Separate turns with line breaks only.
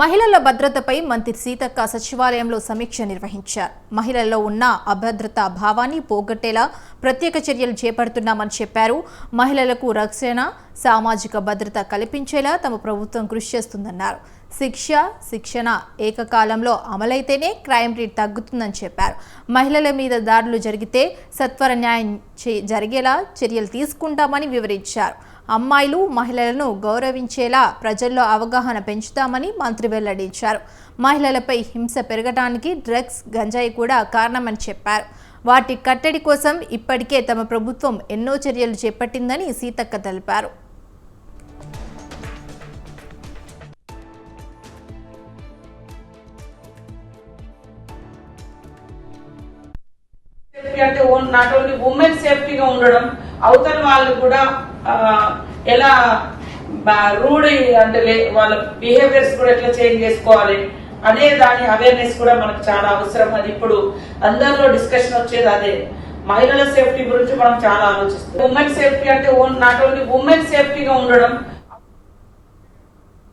మహిళల భద్రతపై మంత్రి సీతక్క సచివాలయంలో సమీక్ష నిర్వహించారు. మహిళల్లో ఉన్న అభద్రతా భావాన్ని పోగొట్టేలా ప్రత్యేక చర్యలు చేపడుతున్నామని చెప్పారు. మహిళలకు రక్షణ సామాజిక భద్రత కల్పించేలా తమ ప్రభుత్వం కృషి చేస్తుందన్నారు. శిక్ష శిక్షణ ఏకకాలంలో అమలైతేనే క్రైమ్ రేట్ తగ్గుతుందని చెప్పారు. మహిళల మీద దాడులు జరిగితే సత్వర న్యాయం చే- జరిగేలా చర్యలు తీసుకుంటామని వివరించారు. అమ్మాయిలు మహిళలను గౌరవించేలా ప్రజల్లో అవగాహన పెంచుతామని మంత్రి వెల్లడించారు. మహిళలపై హింస పెరగడానికి డ్రగ్స్ గంజాయి కూడా కారణమని చెప్పారు. వాటి కట్టడి కోసం ఇప్పటికే తమ ప్రభుత్వం ఎన్నో చర్యలు చేపట్టిందని సీతక్క తెలిపారు.
సేఫ్టీ అంటే ఓన్ నాట్ ఓన్లీ ఉమెన్ సేఫ్టీగా ఉండడం అవతల వాళ్ళు కూడా ఎలా రూడ్ అంటే లే- వాళ్ళ బిహేవియర్స్ కూడా ఎట్లా చేంజ్ చేసుకోవాలి అనే దాని అవేర్నెస్ కూడా మనకు చాలా అవసరం. అది ఇప్పుడు అందరిలో డిస్కషన్ వచ్చేది అదే. మహిళల సేఫ్టీ గురించి మనం చాలా ఆలోచిస్తాం ఉమెన్ సేఫ్టీ అంటే నాట్ ఓన్లీ ఉమెన్ సేఫ్టీగా ఉండడం